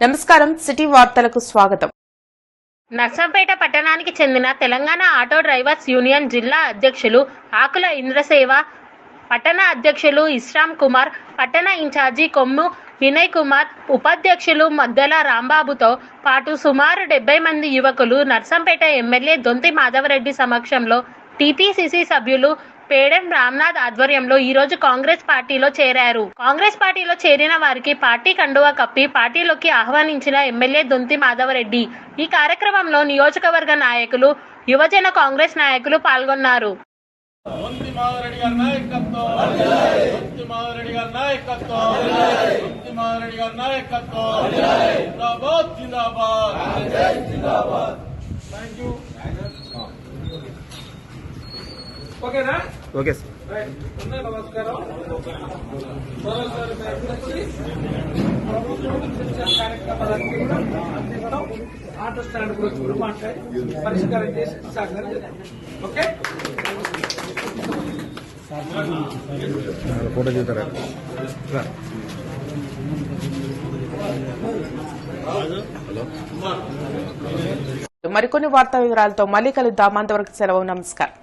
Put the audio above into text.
నమస్కారం సిటీ వార్తలకు స్వాగతం. నర్సంపేట పట్టణానికి చెందిన తెలంగాణ ఆటో డ్రైవర్స్ యూనియన్ జిల్లా అధ్యక్షులు ఆకుల ఇంద్రసేవ పట్టణ అధ్యక్షులు ఇస్రాం కుమార్ పట్టణ ఇన్ఛార్జి కొమ్ము వినయ్ కుమార్ ఉపాధ్యక్షులు మద్దెల రాంబాబుతో పాటు సుమారు డెబ్బై మంది యువకులు నర్సంపేట ఎమ్మెల్యే దొంతి మాధవరెడ్డి సమక్షంలో టీపీసీసీ సభ్యులు పేడెం రామ్నాథ్ ఆధ్వర్యంలో ఈ రోజు కాంగ్రెస్ పార్టీలో చేరారు. కాంగ్రెస్ పార్టీలో చేరిన వారికి పార్టీ కండువా కప్పి పార్టీలోకి ఆహ్వానించిన ఎమ్మెల్యే దొంతి మాధవరెడ్డి. ఈ కార్యక్రమంలో నియోజకవర్గ నాయకులు యువజన కాంగ్రెస్ నాయకులు పాల్గొన్నారు. వంతి ఓకేనా? Okay sir. రైట్. అందరూ నమస్కారం. మరోసారి మీ అందరికీ ప్రభుత్వం శిక్షణ కార్యక్రమాలన్నీ కూడా అన్ని కూడా ఆటో స్టాండ్ గురించి కూడా మాట్లాడి పరిష్కారం చేసి సహకారం చేద్దాం. ఓకే? ఫోటో చూస్తారా మరికొన్ని వార్తా వివరాలతో మళ్ళీ కలుద్దాం. అంతవరకు సెలవు. నమస్కారం.